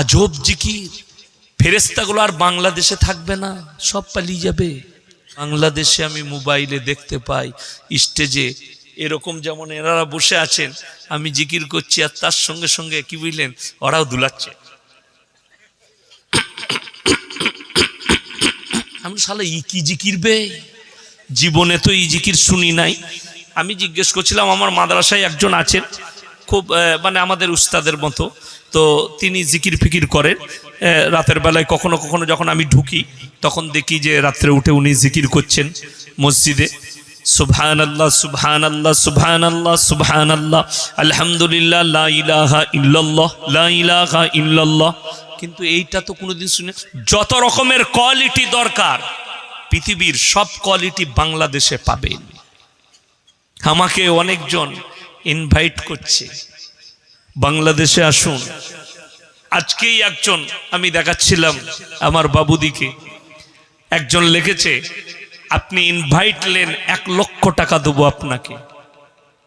আজব জিকির। ফেরেস্তাগুলো আর বাংলাদেশে থাকবে না, সব পালিয়ে যাবে। বাংলাদেশে আমি মোবাইলে দেখতে পাই, স্টেজে এরকম যেমন এনারা বসে আছেন, আমি জিকির করছি আর তার সঙ্গে সঙ্গে কি বুঝলেন, ওরাও দুলাচ্ছে। আমি শালা, ই কি জিকির বে? জীবনে তো এই জিকির শুনি নাই। আমি জিজ্ঞেস করছিলাম, আমার মাদ্রাসায় একজন আছেন? খুব মানে আমাদের উস্তাদের মতো। তো তিনি জিকির ফিকির করেন। রাতের বেলায় কখনো কখনো যখন আমি ঢুকি, তখন দেখি যে রাত্রে উঠে উনি জিকির করছেন মসজিদে। সুবহান আল্লাহ সুবহান আল্লাহ সুবহান আল্লাহ আল্লাহ আলহামদুলিল্লাহ, লা ইলাহা ইল্লাল্লাহ, লা ইল্লাল্লাহ। কিন্তু এইটা তো কোনোদিন শুনে যত রকমের কোয়ালিটি দরকার, পৃথিবীর সব কোয়ালিটি বাংলাদেশে পাবেন। আমাকে অনেকজন ইনভাইট করছে। বাংলাদেশে আসুন। আজকেই একজন আমি দেখাচ্ছিলাম আমার বাবুদিকে। একজন লিখেছে, আপনি ইনভাইট লেন এক লক্ষ টাকা দেবো আপনাকে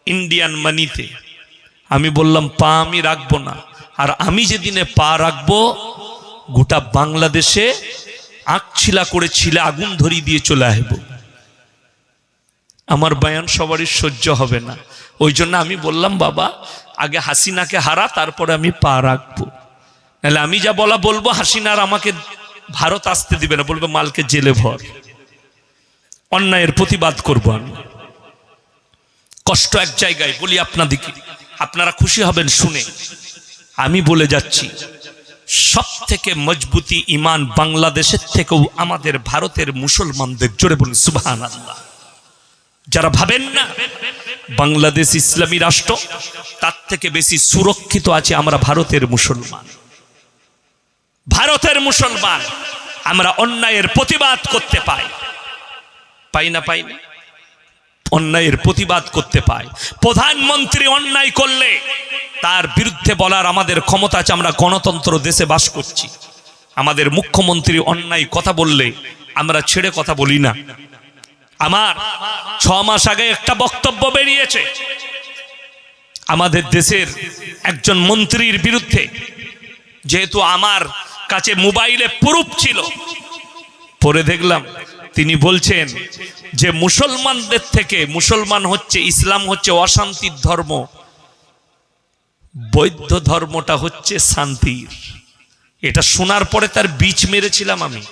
ইন্ডিয়ান মানিতে আমি বললাম, পা আমি রাখব না। আর আমি যেদিনে পা রাখব, গোটা বাংলাদেশে আঁক ছিলা করে ছিলে আগুন ধরিয়ে দিয়ে চলে আসব। আমার বায়ান সবারই সহ্য হবে না। ওই জন্য আমি বললাম, বাবা আগে হাসিনাকে হারা, তারপরে আমি পা রাখব। নাহলে আমি যা বলা বলব হাসিনার আমাকে ভারত আসতে দিবে না, বলবে মালকে জেলে ভর। অন্যায়ের প্রতিবাদ করব আমি। কষ্ট এক জায়গায়, বলি আপনাদিকে, আপনারা খুশি হবেন শুনে। আমি বলে যাচ্ছি সব থেকে মজবুতি ইমান বাংলাদেশের থেকেও আমাদের ভারতের মুসলমানদের, জোরে বলুন সুবহান আল্লাহ যারা ভাবেন না, বাংলাদেশ ইসলামী রাষ্ট্র, তার থেকে বেশি সুরক্ষিত আছে আমরা ভারতের মুসলমান। ভারতের মুসলমান আমরা অন্যায়ের প্রতিবাদ করতে পাই। পাই না পাই না? অন্যায়ের প্রতিবাদ করতে পাই। প্রধানমন্ত্রী অন্যায় করলে তার বিরুদ্ধে বলার আমাদের ক্ষমতা আছে, আমরা গণতন্ত্র দেশে বাস করছি। আমাদের মুখ্যমন্ত্রী অন্যায় কথা বললে আমরা ছেড়ে কথা বলি না। আমার ছ মাস আগে একটা বক্তব্য বেরিয়েছে। আমাদের দেশের একজন মন্ত্রীর বিরুদ্ধে, যেহেতু আমার কাছে মোবাইলে প্রুফ ছিল পরে দেখলাম তিনি বলছেন যে মুসলমানদের থেকে, মুসলমান হচ্ছে ইসলাম হচ্ছে অশান্তির ধর্ম বৌদ্ধ ধর্মটা হচ্ছে শান্তির। এটা শোনার পরে তার বীজ মেরেছিলাম আমি।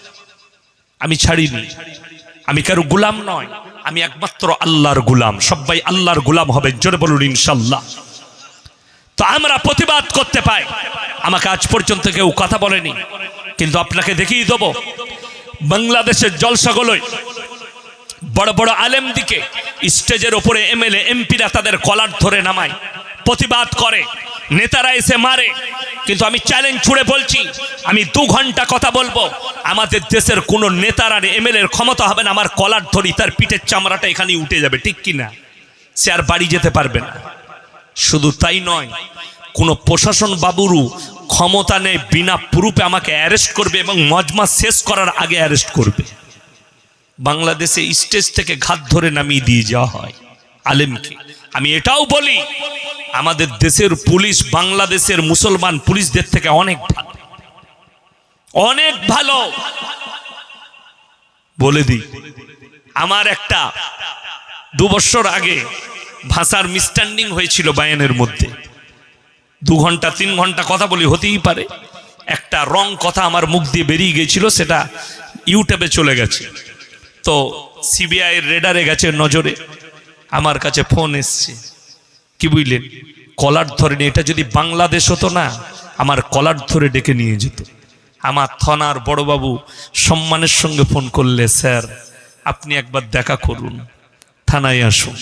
আমি ছাড়িনি। আমি কারও গুলাম নয়, আমি একমাত্র আল্লাহর গুলাম। সবাই আল্লাহর গুলাম হবে, জোরে বলুন ইনশাল্লাহ। তো আমরা প্রতিবাদ করতে পাই। আমাকে আজ পর্যন্ত কেউ কথা বলেনি, কিন্তু আপনাকে দেখিয়ে দেব। বাংলাদেশের জলসাগুলোয় বড় বড় আলেম দিকে স্টেজের ওপরে এমএলএ, এমপিরা তাদের কলার ধরে নামায়, প্রতিবাদ করে, নেতারা এসে মারে। কিন্তু আমি চ্যালেঞ্জ ছুড়ে বলছি, আমি দু ঘণ্টা কথা বলব। আমাদের দেশের কোনো নেতার আর এমএলএ এর ক্ষমতা হবে না, আমার কলার ধরি, তার পিঠের চামড়াটা এখানে উঠে যাবে, ঠিক কি না সে আর বাড়ি যেতে পারবে না। শুধু তাই নয়, কোনো প্রশাসন বাবুরু ক্ষমতা নেই, বিনা প্রুফে আমাকে অ্যারেস্ট করবে এবং মজমা শেষ করার আগে অ্যারেস্ট করবে। বাংলাদেশে স্টেজ থেকে ঘাত ধরে নামিয়ে দিয়ে যাওয়া হয়। আলেমকে। আমি এটাও বলি, আমাদের দেশের পুলিশ বাংলাদেশের মুসলমান পুলিশদের থেকে অনেক ভালো। অনেক ভালো। বলে দিই, আমার একটা দু বছর আগে ভাষার মিসস্ট্যান্ডিং হয়েছিল বায়ানের মধ্যে। দু ঘণ্টা, তিন ঘণ্টা কথা বলি হতেই পারে। একটা রং কথা আমার মুখ দিয়ে বেরিয়ে গেছিল সেটা ইউটিউবে চলে গেছে। তো সিবিআই রেডারে গেছে নজরে। আমার কাছে ফোন এসছে। কি বুঝলেন? কলার ধরে এটা যদি বাংলাদেশ হতো না, আমার কলার ধরে ডেকে নিয়ে যেত। আমার থানার বড়বাবু সম্মানের সঙ্গে ফোন করলে, স্যার, আপনি একবার দেখা করুন। থানায় আসুন।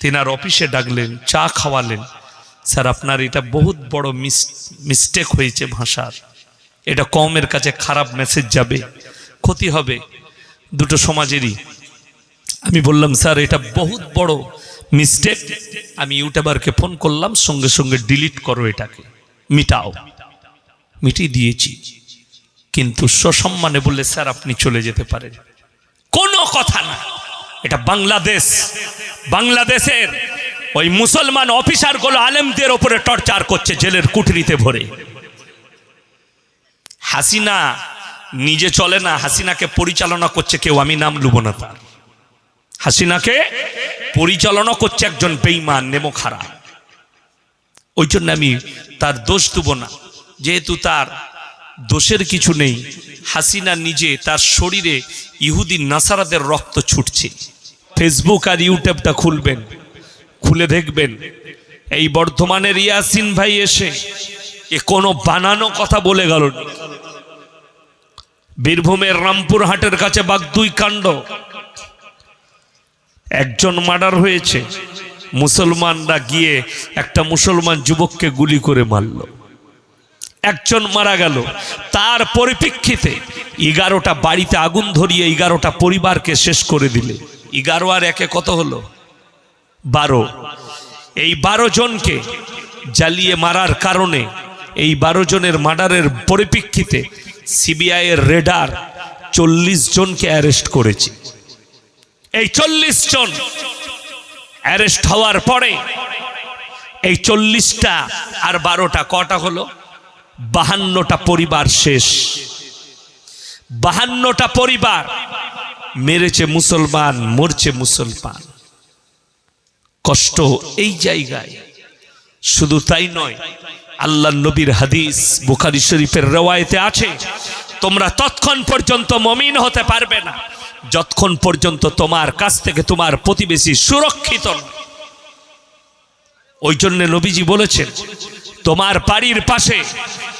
তেনার অফিসে ডাকলেন, চা খাওয়ালেন। স্যার, আপনার এটা বহুত বড় মিস্টেক হয়েছে ভাষার। এটা কমের কাছে খারাপ মেসেজ যাবে। ক্ষতি হবে দুটো সমাজেরই। আমি বললাম, স্যার, এটা বহুত বড় মিস্টেক আমি ইউটিউবারকে ফোন করলাম, সঙ্গে সঙ্গে ডিলিট করো এটাকে। মিটাও। মিটিয়ে দিয়েছি। কিন্তু সসম্মানে বললে, স্যার, আপনি চলে যেতে পারেন। কোনো কথা না। এটা বাংলাদেশ। বাংলাদেশের ওই মুসলমান অফিসারগুলো আলেমদের ওপরে টর্চার করছে, জেলের কুঠরিতে ভরে। হাসিনা নিজে চলে না, হাসিনাকে পরিচালনা করছে কেউ, আমি নাম লুব না তার। হাসিনাকে পরিচালনা করছে একজন বেইমান নেমো খারাপ। ওই জন্য আমি তার দোষ দেব না। যেহেতু তার দোষের কিছু নেই। হাসিনা নিজে তার শরীরে ইহুদি নাসারাদের রক্ত ছুটছে। ফেসবুক আর ইউটিউবটা খুলবেন, খুলে দেখবেন। এই বর্ধমানের ইয়াসিন ভাই এসে এ কোনো বানানো কথা বলে গেল। বীরভূমের রামপুর হাটের কাছে বাগদুই কাণ্ড। একজন মার্ডার হয়েছে। মুসলমানরা গিয়ে একটা মুসলমান যুবককে গুলি করে মারল। একজন মারা গেল। তার পরিপ্রেক্ষিতে এগারোটা বাড়িতে আগুন ধরিয়ে এগারোটা পরিবারকে শেষ করে দিলে। এগারো আর একে কত হলো? বারো। এই বারো জনকে জ্বালিয়ে মারার কারণে এই বারো জনের মার্ডারের পরিপ্রেক্ষিতে সিবিআই এর রেডার চল্লিশ জনকে অ্যারেস্ট করেছে। এই চল্লিশ জন অ্যারেস্ট হওয়ার পরে এই চল্লিশটা আর বারোটা কটা হলো? বাহান্নটা পরিবার শেষ। বাহান্নটা পরিবার মেরেছে মুসলমান, মরছে মুসলমান। কষ্ট এই জায়গায়। শুধু তাই নয় আল্লাহ নবীর হাদিস বুখারি শরীফের রেওয়ায়তে আছে, তোমরা তৎক্ষণ পর্যন্ত মমিন হতে পারবে না। যতক্ষণ পর্যন্ত তোমার কাছ থেকে তোমার প্রতিবেশী সুরক্ষিত ওই জন্য নবীজি বলেছেন তোমার বাড়ির পাশে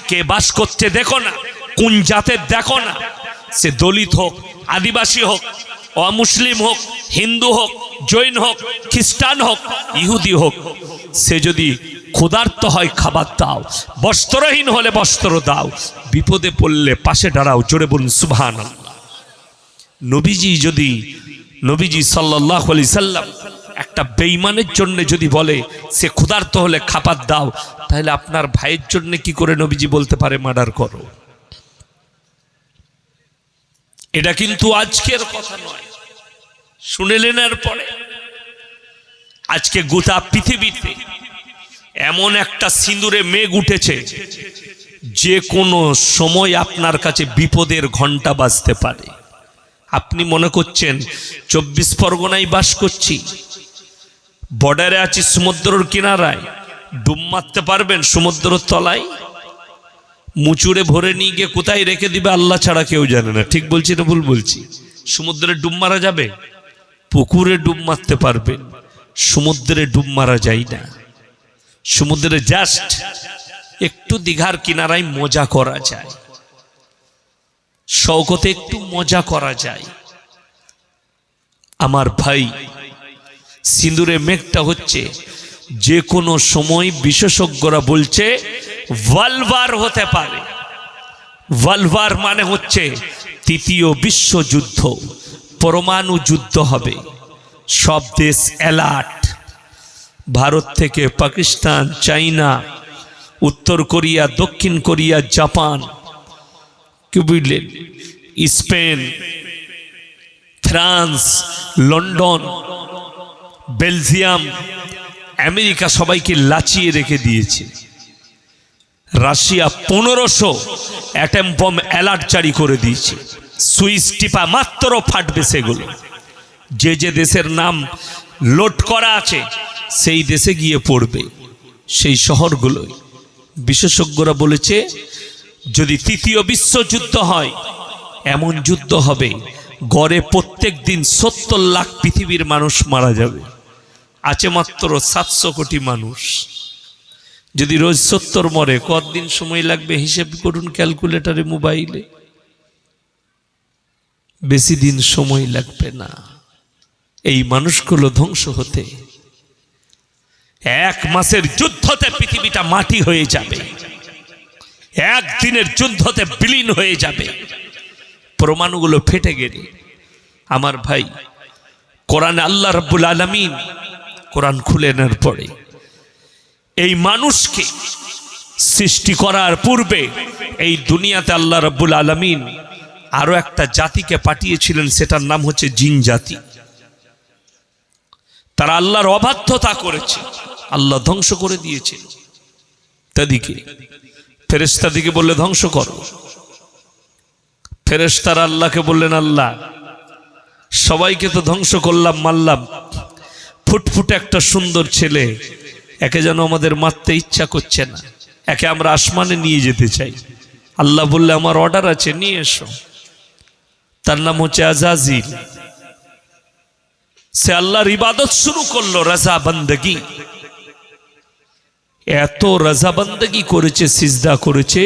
কে বাস করছে দেখো না, কোন জাতের দেখো না। সে দলিত হোক, আদিবাসী হোক, অমুসলিম হোক, হিন্দু হোক, জৈন হোক, খ্রিস্টান হোক, ইহুদি হোক, সে যদি ক্ষুধার্ত হয় খাবার দাও, বস্ত্রহীন হলে বস্ত্র দাও, বিপদে পড়লে পাশে দাঁড়াও, জোরে বলুন সুবহান নবীজি যদি, নবীজি সাল্লাহ আলি সাল্লাম একটা বেইমানের জন্য যদি বলে, সে ক্ষুধার্ত হলে খাবার দাও, তাহলে আপনার ভাইয়ের জন্য কি করে নবীজি বলতে পারে, মার্ডার করো এটা কিন্তু আজকের কথা নয়। শুনেলেন এর পরে? আজকে গোটা পৃথিবীতে এমন একটা সিঁদুরে মেঘ উঠেছে, যে কোনো সময় আপনার কাছে বিপদের ঘণ্টা বাজতে পারে। আপনি মনে করছেন, চব্বিশ পরগনায় বাস করছি বর্ডারে আছি সমুদ্রের কিনারায়। ডুব মারতে পারবেন সমুদ্রের তলায়? মুচুরে ভরে নিয়ে গিয়ে কোথায় রেখে দিবে আল্লাহ ছাড়া কেউ জানে না। ঠিক বলছি না ভুল বলছি? সমুদ্রে ডুব মারা যাবে? পুকুরে ডুব মারতে পারবেন সমুদ্রে ডুব মারা যায় না। সমুদ্রে জাস্ট একটু দীঘার কিনারায় মজা করা যায়। শৌকতে একটু মজা করা যায়। আমার ভাই সিঁদুরে মেঘটা হচ্ছে। যে কোনো সময় বিশেষজ্ঞরা বলছে ভালভার হতে পারে। ভালভার মানে হচ্ছে তৃতীয় বিশ্বযুদ্ধ, পরমাণু যুদ্ধ হবে। সব দেশ অ্যালার্ট। ভারত থেকে পাকিস্তান, চাইনা, উত্তর কোরিয়া, দক্ষিণ কোরিয়া, জাপান কি বুঝলেন Spain, France, London Belgium, America সবাইকে লাচিয়ে রেখে দিয়েছে। রাশিয়া পনেরোশো অ্যাটম বম অ্যালার্ট জারি করে দিয়েছে। সুইচ টিপা মাত্র ফাটবে সেগুলো। যে যে দেশের নাম লোড করা আছে, সেই দেশে গিয়ে পড়বে। সেই শহরগুলোয়। বিশেষজ্ঞরা বলেছে, যদি তৃতীয় বিশ্বযুদ্ধ হয়, এমন যুদ্ধ হবে, গড়ে প্রত্যেক দিন সত্তর লাখ পৃথিবীর মানুষ মারা যাবে। আছে মাত্র সাতশো কোটি মানুষ। যদি রোজ সত্তর মরে, কতদিন সময় লাগবে হিসেব করুন ক্যালকুলেটরে মোবাইলে? বেশি দিন সময় লাগবে না। এই মানুষগুলো ধ্বংস হতে এক মাসের যুদ্ধতে পৃথিবীটা মাটি হয়ে যাবে। একদিনের যুদ্ধতে বিলীন হয়ে যাবে। প্রমাণগুলো ফেটে গেলে। আমার ভাই, কোরআন আল্লাহ রব্বুল আলমিন কোরআন খুলে নেওয়ার পরে এই মানুষকে সৃষ্টি করার পূর্বে এই দুনিয়াতে আল্লাহ রব্বুল আলমিন আরও একটা জাতিকে পাঠিয়েছিলেন, সেটার নাম হচ্ছে জিন জাতি। তারা আল্লাহর অবাধ্যতা করেছে, আল্লাহ ধ্বংস করে দিয়েছে। তাদিকে ফেরেস্তাদিকে বললে, ধ্বংস করো। ফেরেশতারা আল্লাহকে বললেন, আল্লাহ, সবাইকে তো ধ্বংস করলাম, মারলাম। ফুটফুটে একটা সুন্দর ছেলে, একে যেন আমাদের মারতে ইচ্ছা করছে না, একে আমরা আসমানে নিয়ে যেতে চাই। আল্লাহ বললে, আমার অর্ডার আছে, নিয়ে এসো। তার নাম হচ্ছে আজাজিল। সে আল্লাহর ইবাদত শুরু করল, রাজা বন্দগি। এত রাজা বন্দগি করেছে, সিজদা করেছে,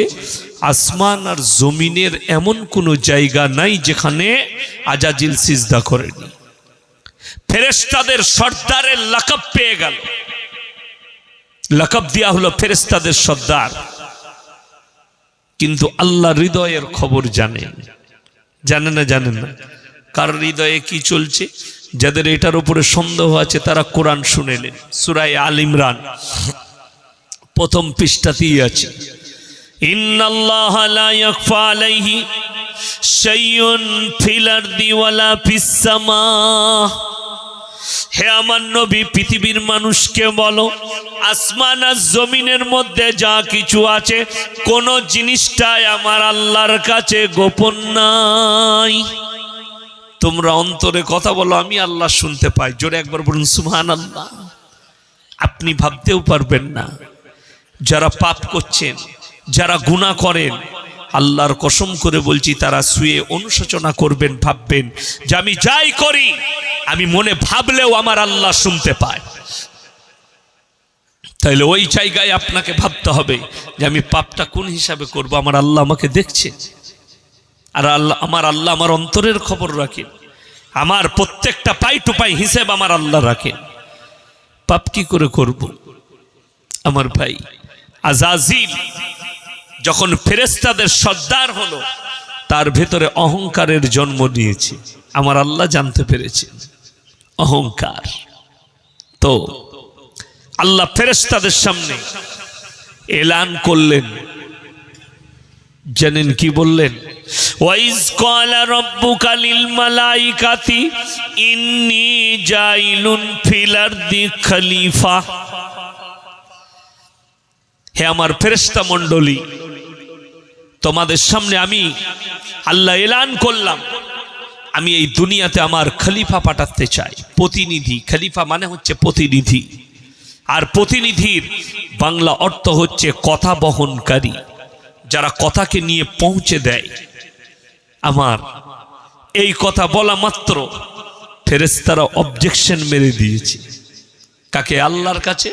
আসমান আর জমিনের এমন কোনো জায়গা নাই যেখানে আজাজিল সিজদা করেনি। ফেরেস্তাদের সর্দারের লাকব পেয়ে গেল। লাকব হলো ফেরেস্তাদের সর্দার। কিন্তু আল্লাহ হৃদয়ের খবর জানে। না জানেন না। কার হৃদয়ে কি চলছে? যাদের এটার উপরে সন্দেহ আছে, তারা কোরআন শুনেলেন সুরাই আল ইমরান, প্রথম পৃষ্ঠাতেই আছে। ইন্নাল্লাহ হে আমার নবী, পৃথিবীর মানুষকে বলো, আসমান আর জমিনের মধ্যে যা কিছু আছে, কোন জিনিসটাই আমার আল্লাহর কাছে গোপন নাই। তোমরা অন্তরে কথা বলো, আমি আল্লাহ শুনতে পাই। জোরে একবার বলুন সুহান আল্লাহ আপনি ভাবতেও পারবেন না, যারা পাপ করছেন, যারা গুণা করেন, আল্লাহর কসম করে বলছি, তারা শুয়ে অনুশোচনা করবেন, ভাববেন যে আমি যাই করি আমি মনে ভাবলেও আমার আল্লাহ শুনতে পায়। তাইলে ওই জায়গায় আপনাকে ভাবতে হবে যে আমি পাপটা কোন হিসাবে করব? আমার আল্লাহ আমাকে দেখছে। আর আল্লাহ, আমার আল্লাহ আমার অন্তরের খবর রাখেন আমার প্রত্যেকটা পাই টু পাই হিসেব আমার আল্লাহ রাখেন পাপ কি করে করব? আমার ভাই আজাজিল যখন ফেরেস্তাদের সর্দার হলো, তার ভেতরে অহংকারের জন্ম নিয়েছে। আমার আল্লাহ জানতে পেরেছেন অহংকার। তো, আল্লাহ ফেরেস্তাদের সামনে এলান করলেন। জানেন কি বললেন? ওয়াইজ ইন্নী জাইলুন আরদি খলিফা। হে আমার মণ্ডলী, তোমাদের সামনে আমি আল্লাহ এলান করলাম। আমি এই দুনিয়াতে আমার খলিফা পাঠাতে চাই। প্রতিনিধি, খলিফা মানে হচ্ছে প্রতিনিধি। আর প্রতিনিধির বাংলা অর্থ হচ্ছে কথা বহনকারী। যারা কথাকে নিয়ে পৌঁছে দেয়। আমার এই কথা বলা মাত্র ফেরেস্তারা অবজেকশন মেরে দিয়েছে। কাকে? আল্লাহর কাছে?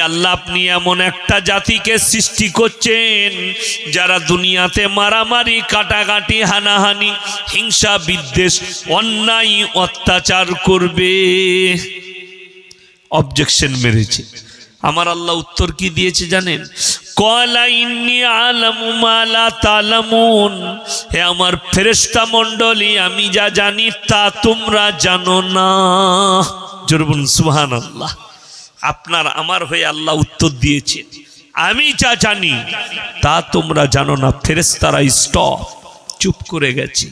আল্লাহ, আপনি এমন একটা জাতিকে সৃষ্টি করছেন যারা দুনিয়াতে মারামারি, কাটাকাটি, হানাহানি, হিংসা, বিদ্বেষ, অন্যায়, অত্যাচার করবে। অবজেকশন মেরেছে। আমার আল্লাহ উত্তর কি দিয়েছে জানেন? হে আমার ফেরেশতা মণ্ডলী, আমি যা জানি তা তোমরা জানো না। জোরবুন সুহান আল্লাহ আপনার, আমার হয়ে আল্লাহ উত্তর দিয়েছে আমি যা জানি তা তোমরা জানো না। ফেরেশতারা স্টপ চুপ করে গেছে।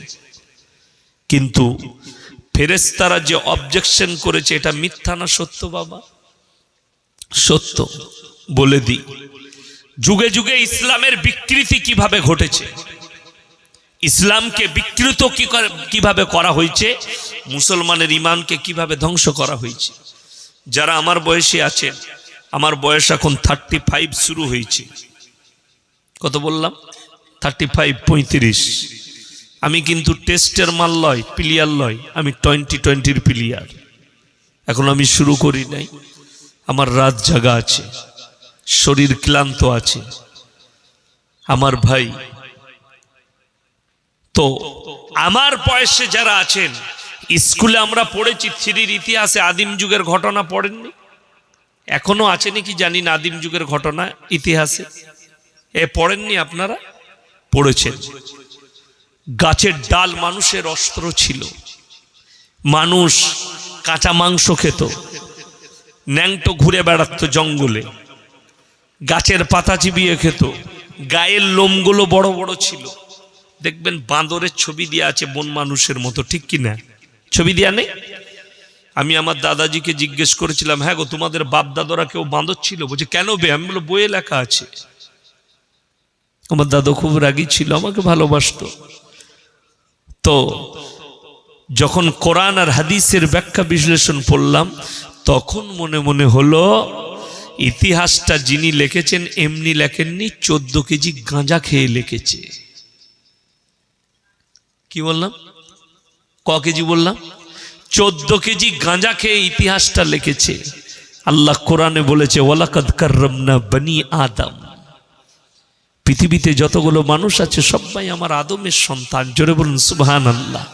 কিন্তু ফেরেশতারা যে অবজেকশন করেছে, এটা মিথ্যা না সত্য, বাবা? সত্য। বলে দিই। যুগে যুগে ইসলামের বিকৃতি কীভাবে ঘটেছে? ইসলামকে বিকৃত কীভাবে করা হয়েছে? মুসলমানের ইমানকে কীভাবে ধ্বংস করা হয়েছে? যারা আমার বয়সে আছেন আমার বয়স এখন থার্টি ফাইভ শুরু হয়েছে। কত বললাম? থার্টি ফাইভ পঁয়ত্রিশ। আমি কিন্তু টেস্টের মাল লয়, প্লেয়ার লয়। আমি টোয়েন্টি টোয়েন্টির প্লেয়ার। এখন আমি শুরু করি নাই। আমার রাত জাগা আছে। শরীর ক্লান্ত আছে। আমার ভাই, তো আমার বয়সে যারা আছেন, স্কুলে আমরা পড়েছি, থ্রির ইতিহাসে আদিম যুগের ঘটনা পড়েননি? এখনও আছে নাকি জানি না আদিম যুগের ঘটনা, ইতিহাসে? এ পড়েননি আপনারা? পড়েছেন। গাছের ডাল মানুষের অস্ত্র ছিল। মানুষ কাঁচা মাংস খেত। ন্যাংটো ঘুরে বেড়াতো জঙ্গলে। গাছের পাতা চিবিয়ে খেত। গায়ের লোমগুলো বড় বড় ছিল। দেখবেন বাঁদরের ছবি দেওয়া আছে বন মানুষের মতো, ঠিক কি না? ছবি দেওয়া নেই? আমি আমার দাদাজিকে জিজ্ঞেস করেছিলাম হ্যাঁ গো, তোমাদের বাপ দাদারা কেউ বাঁদর ছিল? বলছে, কেন বে? আমি বলো বইয়ে লেখা আছে। আমার দাদা খুব রাগী ছিল, আমাকে ভালোবাসতো। তো যখন কোরআন আর হাদিসের ব্যাখ্যা বিশ্লেষণ পড়লাম তখন মনে মনে হলো ইতিহাসটা যিনি লিখেছেন, এমনি লেখেননি, চোদ্দ কেজি গাঁজা খেয়ে লিখেছে। কি বললাম? ক কেজি বললাম? চোদ্দ কেজি গাঁজা খেয়ে ইতিহাসটা লিখেছে। আল্লাহ কোরআনে বলেছে, ওয়ালাকাদ কার্রামনা বনি আদম। পৃথিবীতে যতগুলো মানুষ আছে, সবাই আমার আদমের সন্তান। জোরে বলুন সুবহান আল্লাহ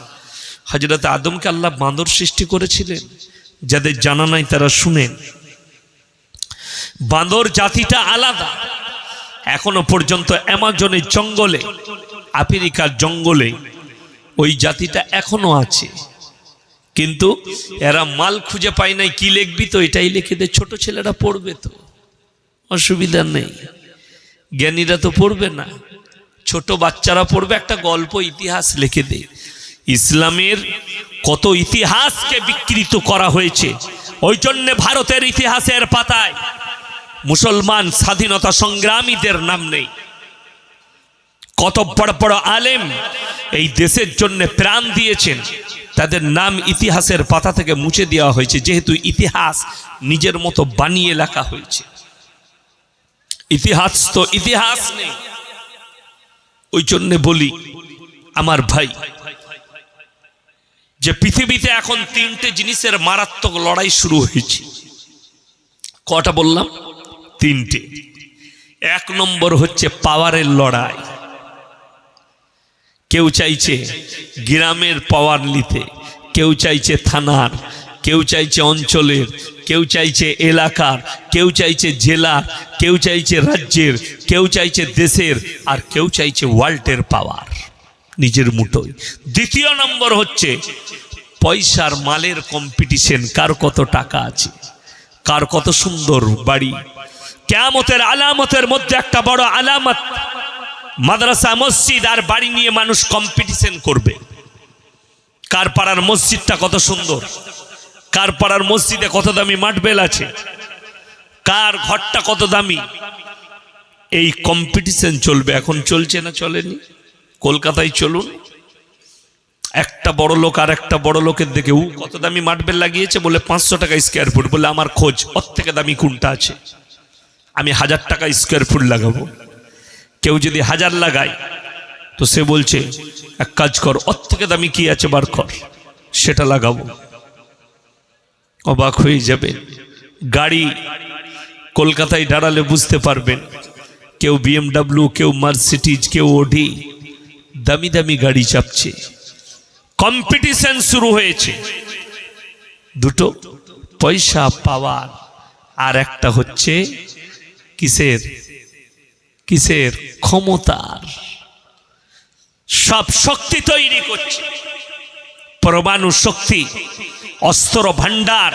হজরত আদমকে আল্লাহ বাঁদর সৃষ্টি করেছিলেন। যাদের জানা নাই তারা শুনেন। বাঁদর জাতিটা আলাদা। এখনও পর্যন্ত অ্যামাজনের জঙ্গলে, আফ্রিকার জঙ্গলে ওই জাতিটা এখনও আছে। কিন্তু এরা মাল খুঁজে পায় নাই, কি লিখবি তো? এটাই লিখে দে, ছোট ছেলেরা পড়বে তো। অসুবিধা নেই। জ্ঞানীরা তো পড়বে না। ছোট বাচ্চারা পড়বে, একটা গল্প, ইতিহাস লিখে দে। ইসলামের কত ইতিহাসকে বিকৃত করা হয়েছে, ওই জন্যে ভারতের ইতিহাসের পাতায় মুসলমান স্বাধীনতা সংগ্রামীদের নাম নেই। কত বড় বড় আলেম এই দেশের জন্য প্রাণ দিয়েছেন। তাদের নাম ইতিহাসের পাতা থেকে মুছে দেওয়া হয়েছে। যেহেতু ইতিহাস নিজের মতো বানিয়ে লেখা হয়েছে। ইতিহাস তো ইতিহাস নেই। ওই জন্যে বলি, আমার ভাই, যে পৃথিবীতে এখন তিনটে জিনিসের মারাত্মক লড়াই শুরু হয়েছে। কটা বললাম? তিনটে। এক নম্বর হচ্ছে পাওয়ারের লড়াই। কেউ চাইছে গ্রামের পাওয়ার নিতে, কেউ চাইছে থানার, কেউ চাইছে অঞ্চলের, কেউ চাইছে এলাকার, কেউ চাইছে জেলার, কেউ চাইছে রাজ্যের, কেউ চাইছে দেশের, আর কেউ চাইছে ওয়ার্ল্ডের পাওয়ার, নিজের মুঠোয়। দ্বিতীয় নম্বর হচ্ছে পয়সার মালের কম্পিটিশন কার কত টাকা আছে, কার কত সুন্দর বাড়ি কেয়ামতের আলামতের মধ্যে একটা বড় আলামত। মাদ্রাসা, মসজিদ আর বাড়ি নিয়ে মানুষ কম্পিটিশন করবে। কার পাড়ার মসজিদটা কত সুন্দর? কার পাড়ার মসজিদে কত দামি মাঠবেল আছে? কার ঘরটা কত দামি? এই কম্পিটিশন চলবে। এখন চলছে না চলেনি? কলকাতায় চলুন। একটা বড় লোক আর একটা বড় লোকের দেখে উ কত দামি মাঠবেল লাগিয়েছে বলে পাঁচশো টাকা স্কোয়ার ফুট বলে, আমার খোঁজ, ওর থেকে দামি কোনটা আছে? আমি হাজার টাকা স্কোয়ার ফুট লাগাবো। কেউ যদি হাজার লাগায়, তো সে বলছে, এক কাজ কর ওর থেকে দামি কি আছে বার কর, সেটা লাগাবো। অবাক হয়ে যাবে। গাড়ি কলকাতায় দাঁড়ালে বুঝতে পারবেন, কেউ বিএমডাব্লিউ কেউ মার্সিটিজ কেউ ওডি দামি দামি গাড়ি চাপছে। কম্পিটিশন শুরু হয়েছে। দুটো পয়সা পাওয়ার আর একটা হচ্ছে কিসের? কিসের? ক্ষমতার। সব শক্তি তৈরি করছে। পরমাণু শক্তি, অস্ত্র ভান্ডার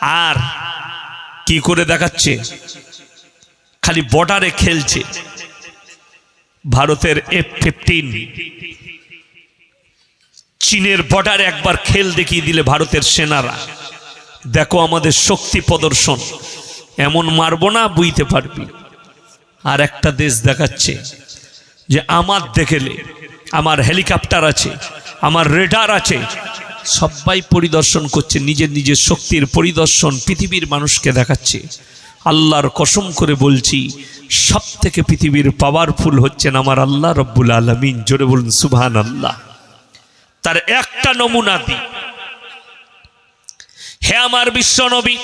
আর কি করে দেখাচ্ছে? খালি বর্ডারে খেলছে। ভারতের এফ ফিফটিন চীনের বর্ডারে একবার খেল দেখিয়ে দিলে ভারতের সেনারা। দেখো আমাদের শক্তি প্রদর্শন। এমন মারবো না বুঝতে পারবি। আর একটা দেশ দেখাচ্ছে যে আমার দেখেলে আমার হেলিকপ্টার আছে, আমার রেডার আছে। সবাই পরিদর্শন করছে, নিজের নিজের শক্তির পরিদর্শন পৃথিবীর মানুষকে দেখাচ্ছে। আল্লাহর কসম করে বলছি সব থেকে পৃথিবীর পাওয়ারফুল হচ্ছেন আমার আল্লাহ রব্বুল আলমিন। জোরে বলুন সুবহান আল্লাহ তার একটা নমুনা দিই। হে আমার বিশ্ব নবী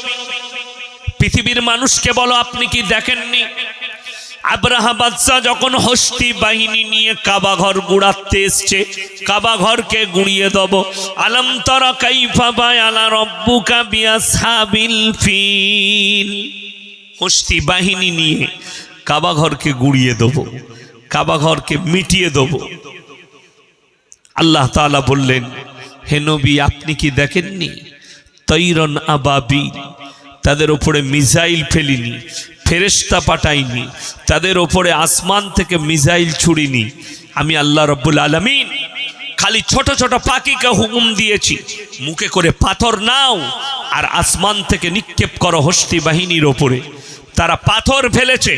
পৃথিবীর মানুষকে বলো, আপনি কি দেখেননি? আব্রাহা বাদশাহ যখন হস্তি বাহিনী নিয়ে কাবা ঘর গুড়াতে এসছে কাবা ঘরকে গুড়িয়ে দেব। আলম তরা কাইফা আলা রব্বুকা বিয়াসহাবিল ফিল। হস্তি বাহিনী নিয়ে কাবা ঘরকে গুড়িয়ে দেব কাবা ঘরকে মিটিয়ে দেব। আল্লাহ তাআলা বললেন, হে নবী, আপনি কি দেখেননি? তৈরন আবাবি তাদের ওপরে মিসাইল ফেলিনি ফেরেস্তা পাঠাইনি তাদের ওপরে আসমান থেকে মিসাইল ছুড়িনি। আমি আল্লাহ রব্বুল আলমিন খালি ছোট ছোট পাখিকে হুকুম দিয়েছি, মুখে করে পাথর নাও আর আসমান থেকে নিক্ষেপ করো হস্তি বাহিনীর ওপরে তারা পাথর ফেলেছে।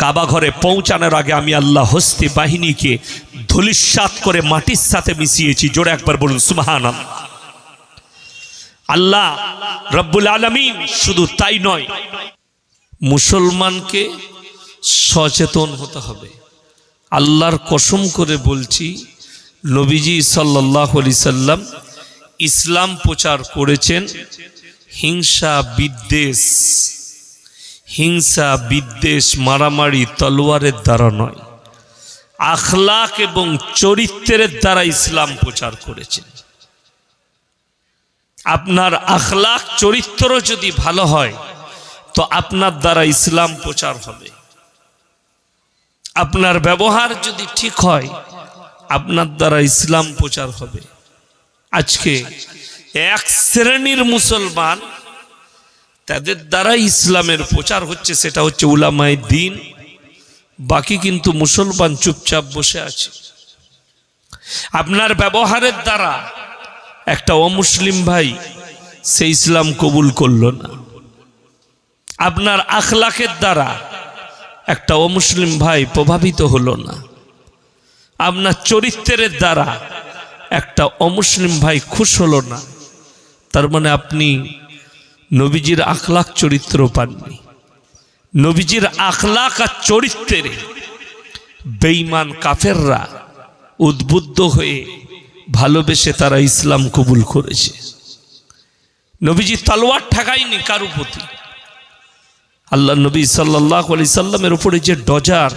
কাবা ঘরে পৌঁছানোর আগে আমি আল্লাহ হস্তি বাহিনীকে ধুলিস্বাত করে মাটির সাথে মিশিয়েছি। জোরে একবার বলুন সুমাহান আল্লাহ রব্বুল আলমিন শুধু তাই নয়, মুসলমানকে সচেতন হতে হবে। আল্লাহর কসম করে বলছি, নবীজি সাল্লাহ আলি সাল্লাম ইসলাম প্রচার করেছেন হিংসা বিদ্বেষ। হিংসা বিদ্বেষ মারামারি তলোয়ারের দ্বারা নয়, আখলাক এবং চরিত্রের দ্বারা ইসলাম প্রচার করেছেন। আপনার আখলাখ চরিত্র যদি ভালো হয়, তো আপনার দ্বারা ইসলাম প্রচার হবে। আপনার ব্যবহার যদি ঠিক হয়, আপনার দ্বারা ইসলাম প্রচার হবে। আজকে এক শ্রেণির মুসলমান তাদের দ্বারা ইসলামের প্রচার হচ্ছে, সেটা হচ্ছে উলামায় দিন। বাকি কিন্তু মুসলমান চুপচাপ বসে আছে। আপনার ব্যবহারের দ্বারা একটা অমুসলিম ভাই, সে ইসলাম কবুল করল না। আপনার আখলাকের দ্বারা একটা অমুসলিম ভাই প্রভাবিত হলো না। আপনার চরিত্রের দ্বারা একটা অমুসলিম ভাই খুশ হলো না। তার মানে আপনি নবীজির আখলাক চরিত্র পাননি। নবীজির আখলাক আর চরিত্রের বেঈমান কাফেররা উদ্বুদ্ধ হয়ে ভালোবেসে তারা ইসলাম কবুল করেছে। নবীজি তালোয়ার ঠেকায়নি কারু প্রতি। আল্লাহ নবী সাল্লাহ আলি সাল্লামের উপরে যে ডজার,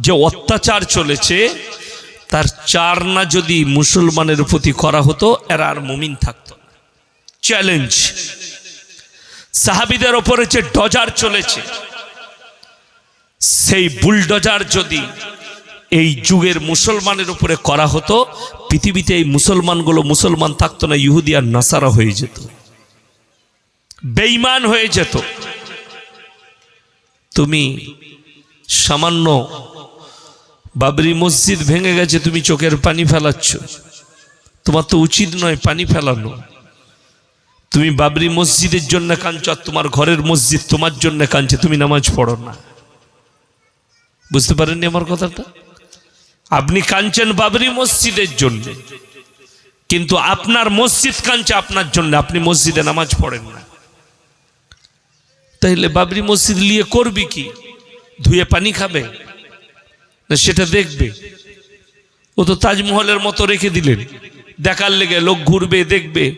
যে অত্যাচার চলেছে, তার চার না যদি মুসলমানের প্রতি করা হতো, এরা আর মুমিন থাকতো চ্যালেঞ্জ। সাহাবিদের ওপরে যে ডজার চলেছে, সেই বুলডজার যদি এই যুগের মুসলমানের উপরে করা হতো, পৃথিবীতে এই মুসলমানগুলো মুসলমান থাকতো না, ইহুদি আর নাসারা হয়ে যেত। বেইমান হয়ে যেত। তুমি সামান্য বাবরি মসজিদ ভেঙে গেছে, তুমি চোখের পানি ফেলাচ্ছ। তোমার তো উচিত নয় পানি ফেলানো। তুমি বাবরি মসজিদের জন্য কাঁদছ আর তোমার ঘরের মসজিদ তোমার জন্য কাঁদছে, তুমি নামাজ পড়ো না। বুঝতে পারেননি আমার কথাটা? আপনি কাঁদছেন বাবরি মসজিদের জন্য। কিন্তু আপনার মসজিদ কাঁদছে আপনার জন্য, আপনি মসজিদে নামাজ পড়েন না। তাইলে বাবরি মসজিদ নিয়ে করবি কি? ধুয়ে পানি খাবে? না সেটা দেখবে? ও তো তাজমহলের মতো রেখে দিলেন। দেখার লেগে লোক ঘুরবে, দেখবে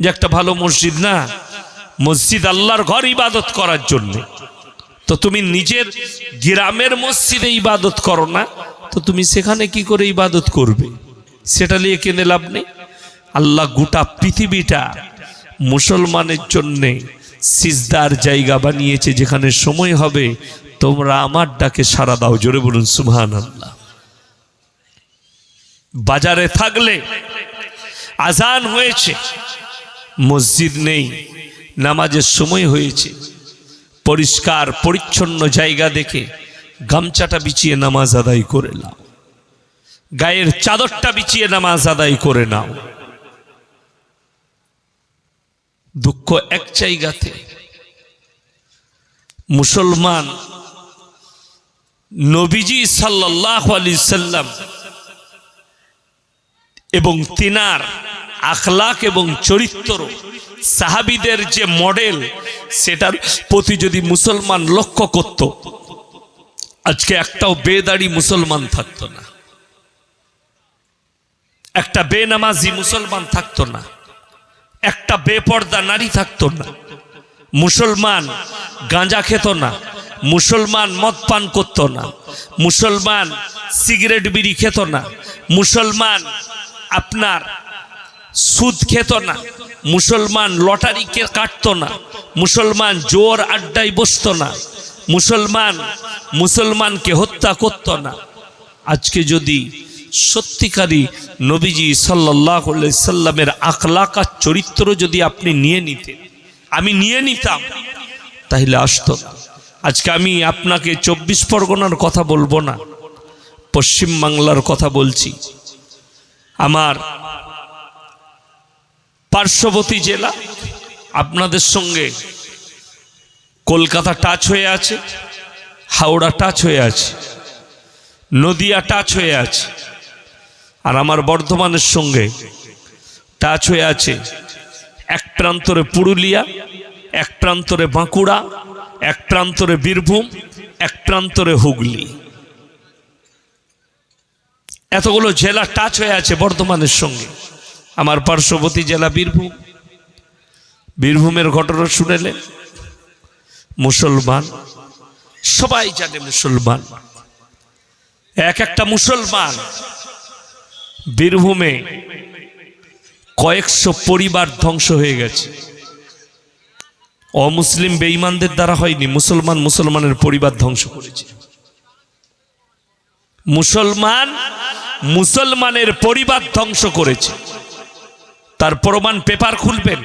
যে একটা ভালো মসজিদ না। মসজিদ আল্লাহর ঘর ইবাদত করার জন্য। তো তুমি নিজের গ্রামের মসজিদে ইবাদত করো না, তো তুমি সেখানে কি করে ইবাদত করবে? সেটা নিয়ে কেনে লাভ নেই? আল্লাহ গোটা পৃথিবীটা মুসলমানের জন্যে সিজদার জায়গা বানিয়েছে, যেখানে সময় হবে তোমরা আমার ডাকে সারা দাও, জোরে বলুন সুবহান আল্লাহ বাজারে থাকলে আজান হয়েছে, মসজিদ নেই, নামাজের সময় হয়েছে। পরিষ্কার, পরিচ্ছন্ন জায়গা দেখে গামছাটা বিছিয়ে নামাজ আদায় করে নাও। গায়ের চাদরটা বিছিয়ে নামাজ আদায় করে নাও। দুঃখ এক জায়গাতে। মুসলমান নবীজি সাল্লাহ আলি সাল্লাম এবং তিনার আখলাক এবং চরিত্র। সাহাবিদের যে মডেল, সেটার প্রতি যদি মুসলমান লক্ষ্য করত, আজকে একটাও বেদাড়ি মুসলমান থাকতো না। একটা বেনামাজি মুসলমান থাকতো না। একটা বেপর্দা নারী থাকতো না। মুসলমান গাঁজা খেত না। মুসলমান মদ পান করত না। মুসলমান সিগারেট বিড়ি খেত না। মুসলমান আপনার সুদ খেত না। মুসলমান লটারিকে কাটত না। মুসলমান জোর আড্ডায় বসত না। মুসলমান মুসলমানকে হত্যা করত না। আজকে যদি সত্যিকারী নবীজি সাল্লাহ সাল্লামের আখলাকার চরিত্র যদি আপনি নিয়ে নিতেন, আমি নিয়ে নিতাম, তাহলে আসতো আজকে আমি আপনাকে চব্বিশ পরগনার কথা বলব না, পশ্চিম বাংলার কথা বলছি। আমার পার্শ্ববর্তী জেলা, আপনাদের সঙ্গে কলকাতা টাচ হয়ে আছে, হাওড়া টাচ হয়ে আছে, নদিয়া টাচ হয়ে আছে, আর আমার বর্ধমানের সঙ্গে টাচ হয়ে আছে এক প্রান্তরে পুরুলিয়া, এক প্রান্তরে বাঁকুড়া, এক প্রান্তরে বীরভূম, এক প্রান্তরে হুগলি। এতগুলো জেলা টাচ হয়ে আছে বর্ধমানের সঙ্গে। আমার পার্শ্ববর্তী জেলা বীরভূম। বীরভূমের ঘটনা শুনেলেন মুসলমান, সবাই জানে মুসলমান। এক একটা মুসলমান বীরভূমে কয়েকশো পরিবার ধ্বংস হয়ে গেছে। অমুসলিম বেঈমানদের দ্বারা হয়নি, মুসলমান মুসলমানের পরিবার ধ্বংস করেছে। মুসলমান মুসলমানের পরিবার ধ্বংস করেছে। তার প্রমাণ পেপার খুলবেন।